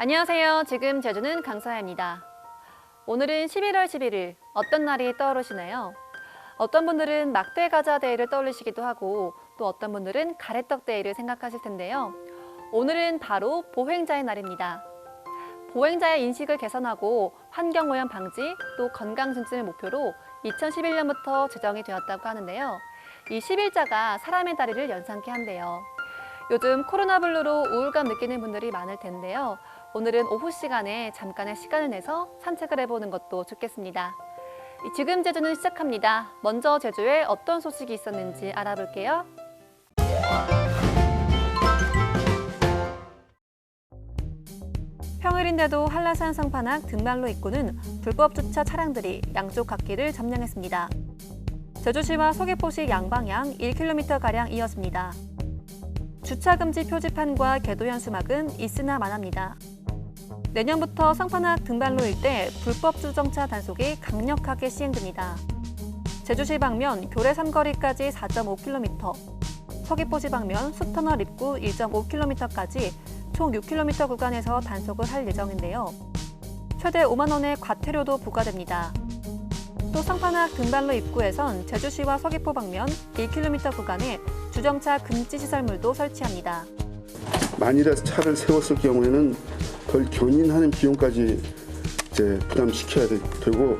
안녕하세요. 지금 제주는 강서야입니다. 오늘은 11월 11일 어떤 날이 떠오르시나요? 어떤 분들은 막대 과자 데이를 떠올리시기도 하고 또 어떤 분들은 가래떡 데이를 생각하실 텐데요. 오늘은 바로 보행자의 날입니다. 보행자의 인식을 개선하고 환경 오염 방지 또 건강 증진을 목표로 2011년부터 제정이 되었다고 하는데요. 이 11자가 사람의 다리를 연상케 한대요. 요즘 코로나 블루로 우울감 느끼는 분들이 많을 텐데요. 오늘은 오후 시간에 잠깐의 시간을 내서 산책을 해보는 것도 좋겠습니다. 이 지금 제주는 시작합니다. 먼저 제주에 어떤 소식이 있었는지 알아볼게요. 평일인데도 한라산 성판악 등반로 입구는 불법 주차 차량들이 양쪽 갓길을 점령했습니다. 제주시와 서귀포시 양방향 1km가량 이어집니다. 주차 금지 표지판과 궤도현 수막은 있으나 마납니다. 내년부터 성판악 등반로 일대 불법 주정차 단속이 강력하게 시행됩니다. 제주시 방면 교래 삼거리까지 4.5km, 서귀포시 방면 수터널 입구 1.5km까지 총 6km 구간에서 단속을 할 예정인데요. 최대 5만 원의 과태료도 부과됩니다. 또 성판악 등반로 입구에선 제주시와 서귀포 방면 1km 구간에 주정차 금지 시설물도 설치합니다. 만일에 차를 세웠을 경우에는 덜 견인하는 비용까지 이제 부담시켜야 되, 고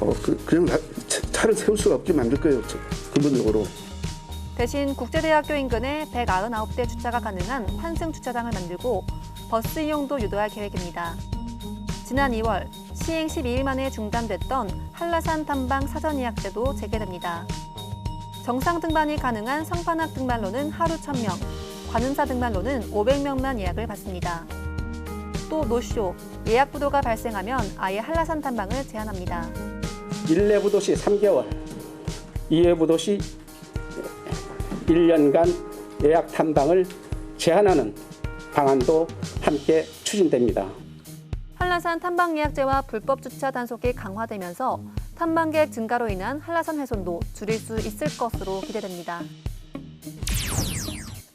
어, 그, 나- 차- 차를 세울 수가 없게 만들 거예요 저- 근본적으로 대신 국제대학교 인근에 199대 주차가 가능한 환승 주차장을 만들고 버스 이용도 유도할 계획입니다. 지난 2월 시행 12일 만에 중단됐던 한라산 탐방 사전 예약제도 재개됩니다. 정상 등반이 가능한 성판악 등반로는 하루 1000명, 관음사 등반로는 500명만 예약을 받습니다. 또 노쇼, 예약 부도가 발생하면 아예 한라산 탐방을 제한합니다. 1내부 도시 3개월, 2외부 도시 1년간 예약 탐방을 제한하는 방안도 함께 추진됩니다. 한라산 탐방 예약제와 불법 주차 단속이 강화되면서 탐방객 증가로 인한 한라산 훼손도 줄일 수 있을 것으로 기대됩니다.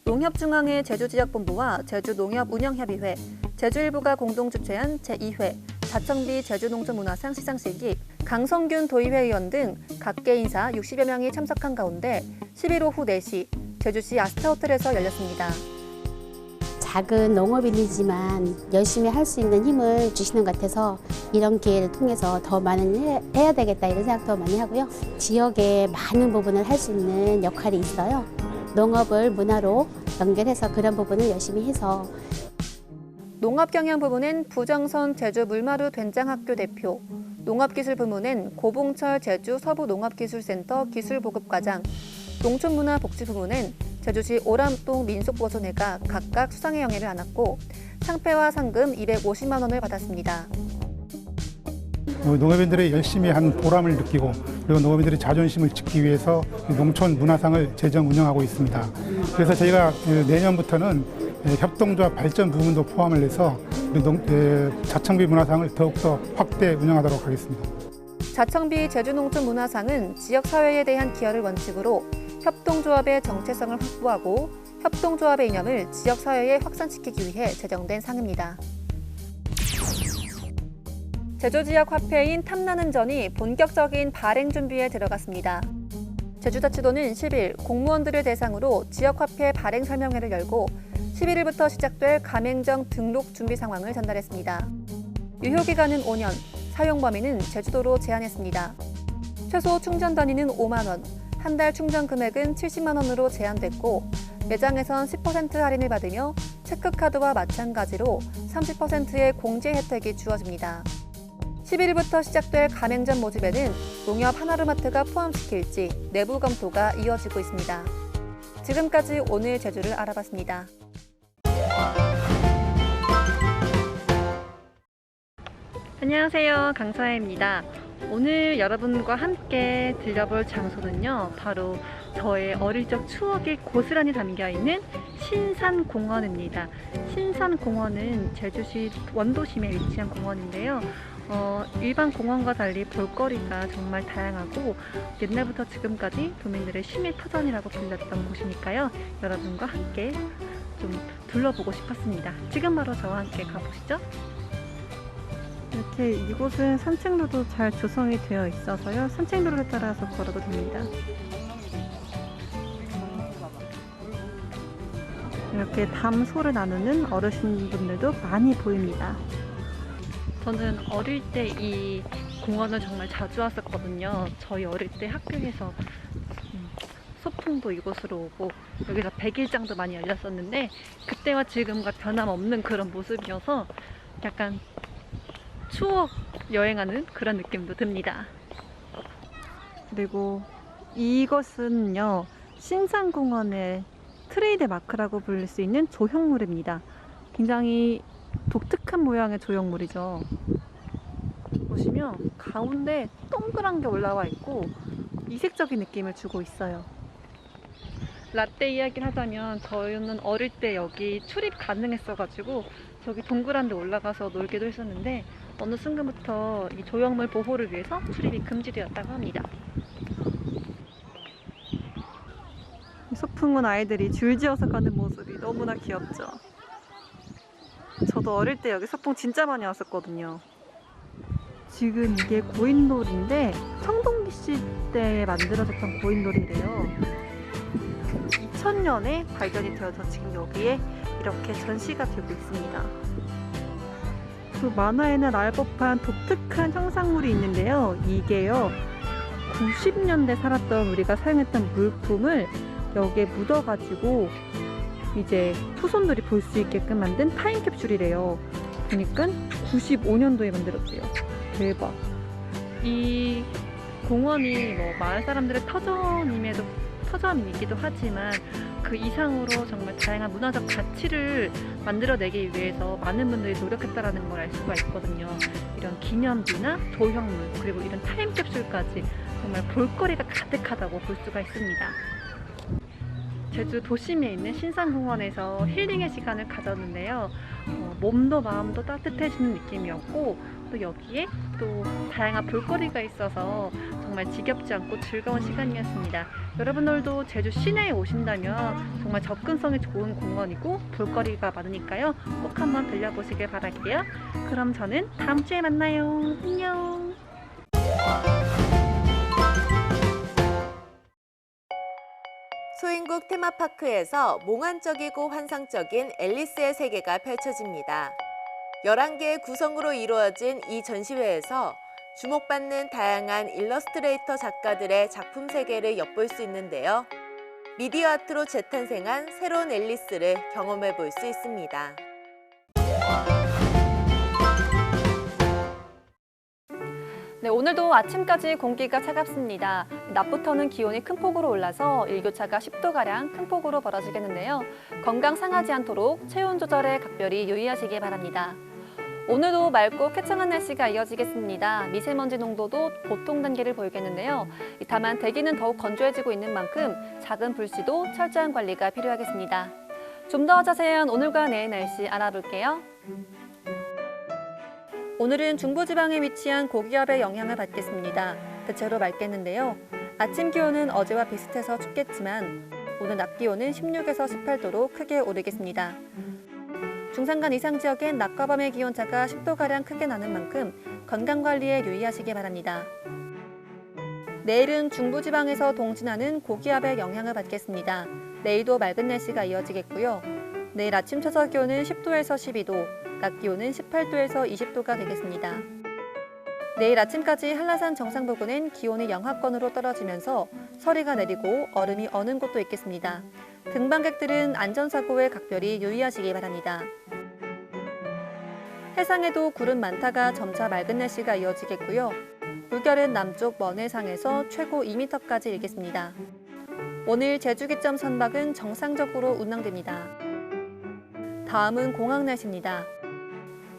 농협중앙회 제주지역본부와 제주농협운영협의회, 제주일부가 공동 주최한 제2회 자청비 제주농촌문화상 시상식이 강성균 도의회 의원 등 각계 인사 60여 명이 참석한 가운데 11 오후 4시 제주시 아스타 호텔에서 열렸습니다. 작은 농업인이지만 열심히 할 수 있는 힘을 주시는 것 같아서 이런 기회를 통해서 더 많은 일 해- 해야 되겠다 이런 생각도 많이 하고요. 지역에 많은 부분을 할 수 있는 역할이 있어요. 농업을 문화로 연결해서 그런 부분을 열심히 해서 농업 경영 부문은 부정선 제주 물마루 된장학교 대표, 농업기술 부문은 고봉철 제주 서부농업기술센터 기술보급과장, 농촌문화복지 부문은 제주시 오람동 민속보존회가 각각 수상의 영예를 안았고 상패와 상금 250만 원을 받았습니다. 어, 농업인들의 열심히 한 보람을 느끼고 그리고 농업인들의 자존심을 지키기 위해서 이 농촌 문화상을 재정 운영하고 있습니다. 그래서 저희가 그 내년부터는 에, 협동조합 발전 부분도 포함을 해서 에, 자청비 문화상을 더욱더 확대 운영하도록 하겠습니다. 자청비 제주농촌 문화상은 지역사회에 대한 기여를 원칙으로 협동조합의 정체성을 확보하고 협동조합의 이념을 지역사회에 확산시키기 위해 제정된 상입니다. 제주 지역 화폐인 탐나는 전이 본격적인 발행 준비에 들어갔습니다. 제주자치도는 10일 공무원들을 대상으로 지역 화폐 발행 설명회를 열고 11일부터 시작될 가맹점 등록 준비 상황을 전달했습니다. 유효 기간은 5년, 사용 범위는 제주도로 제한했습니다. 최소 충전 단위는 5만 원, 한 달 충전 금액은 70만 원으로 제한됐고 매장에선 10% 할인을 받으며 체크카드와 마찬가지로 30%의 공제 혜택이 주어집니다. 11일부터 시작될 가맹점 모집에는 농협 하나로마트가 포함시킬지 내부 검토가 이어지고 있습니다. 지금까지 오늘 제주를 알아봤습니다. 안녕하세요. 강서혜입니다. 오늘 여러분과 함께 들려볼 장소는요, 바로 저의 어릴 적 추억이 고스란히 담겨 있는 신산공원입니다. 신산공원은 제주시 원도심에 위치한 공원인데요. 어, 일반 공원과 달리 볼거리가 정말 다양하고 옛날부터 지금까지 도민들의 쉼의 터전이라고 불렸던 곳이니까요. 여러분과 함께 좀 둘러보고 싶었습니다. 지금 바로 저와 함께 가보시죠. 이렇게 이곳은 산책로도 잘 조성이 되어 있어서요. 산책로를 따라서 걸어도 됩니다. 이렇게 담소를 나누는 어르신분들도 많이 보입니다. 저는 어릴 때 이 공원을 정말 자주 왔었거든요. 저희 어릴 때 학교에서 음, 소풍도 이곳으로 오고 여기서 백일장도 많이 열렸었는데 그때와 지금과 변함없는 그런 모습이어서 약간 추억 여행하는 그런 느낌도 듭니다. 그리고 이것은요 신상공원의 트레이드 마크라고 불릴 수 있는 조형물입니다. 굉장히 독특한 모양의 조형물이죠. 보시면 가운데 동그란 게 올라와 있고 이색적인 느낌을 주고 있어요. 라떼 이야기를 하자면 저희는 어릴 때 여기 출입 가능했어가지고 저기 동그란 데 올라가서 놀기도 했었는데 어느 순간부터 이 조형물 보호를 위해서 출입이 금지되었다고 합니다. 소풍 온 아이들이 줄지어서 가는 모습이 너무나 귀엽죠. 저도 어릴 때 여기 소풍 진짜 많이 왔었거든요. 지금 이게 고인돌인데 청동기 씨 때 만들어졌던 고인돌이래요. 2000년에 발견이 되어서 지금 여기에 이렇게 전시가 되고 있습니다. 그 만화에는 알 법한 독특한 형상물이 있는데요. 이게요. 90년대 살았던 우리가 사용했던 물품을 여기에 묻어가지고 이제 후손들이 볼 수 있게끔 만든 타임캡슐이래요. 보니까 95년도에 만들었대요. 대박. 이 공원이 뭐 마을 사람들의 터전임에도 터전이기도 하지만 그 이상으로 정말 다양한 문화적 가치를 만들어내기 위해서 많은 분들이 노력했다라는 걸 알 수가 있거든요. 이런 기념비나 조형물 그리고 이런 타임캡슐까지 정말 볼거리가 가득하다고 볼 수가 있습니다. 제주 도심에 있는 신산공원에서 힐링의 시간을 가졌는데요. 어, 몸도 마음도 따뜻해지는 느낌이었고 또 여기에 또 다양한 볼거리가 있어서 정말 지겹지 않고 즐거운 시간이었습니다. 여러분 들도 제주 시내에 오신다면 정말 접근성이 좋은 공원이고 볼거리가 많으니까요. 꼭 한번 들려보시길 바랄게요. 그럼 저는 다음 주에 만나요. 안녕. 소인국 테마파크에서 몽환적이고 환상적인 앨리스의 세계가 펼쳐집니다. 11개의 구성으로 이루어진 이 전시회에서 주목받는 다양한 일러스트레이터 작가들의 작품 세계를 엿볼 수 있는데요. 미디어 아트로 재탄생한 새로운 앨리스를 경험해 볼 수 있습니다. 네, 오늘도 아침까지 공기가 차갑습니다. 낮부터는 기온이 큰 폭으로 올라서 일교차가 10도가량 큰 폭으로 벌어지겠는데요. 건강 상하지 않도록 체온 조절에 각별히 유의하시기 바랍니다. 오늘도 맑고 쾌청한 날씨가 이어지겠습니다. 미세먼지 농도도 보통 단계를 보이겠는데요. 다만 대기는 더욱 건조해지고 있는 만큼 작은 불씨도 철저한 관리가 필요하겠습니다. 좀 더 자세한 오늘과 내일 날씨 알아볼게요. 오늘은 중부지방에 위치한 고기압의 영향을 받겠습니다. 대체로 맑겠는데요. 아침 기온은 어제와 비슷해서 춥겠지만 오늘 낮 기온은 16에서 18도로 크게 오르겠습니다. 중산간 이상 지역엔 낮과 밤의 기온차가 10도가량 크게 나는 만큼 건강관리에 유의하시기 바랍니다. 내일은 중부지방에서 동진하는 고기압의 영향을 받겠습니다. 내일도 맑은 날씨가 이어지겠고요. 내일 아침 최저 기온은 10도에서 12도, 낮 기온은 18도에서 20도가 되겠습니다. 내일 아침까지 한라산 정상 부근은 기온이 영하권으로 떨어지면서 서리가 내리고 얼음이 어는 곳도 있겠습니다. 등반객들은 안전사고에 각별히 유의하시기 바랍니다. 해상에도 구름 많다가 점차 맑은 날씨가 이어지겠고요. 물결은 남쪽 먼 해상에서 최고 2m까지 일겠습니다. 오늘 제주기점 선박은 정상적으로 운항됩니다. 다음은 공항 날씨입니다.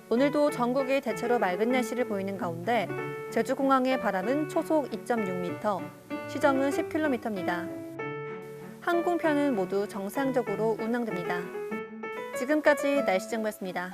오늘도 전국이 대체로 맑은 날씨를 보이는 가운데 제주공항의 바람은 초속 2.6m, 시정은 10km입니다. 항공편은 모두 정상적으로 운항됩니다. 지금까지 날씨 정보였습니다.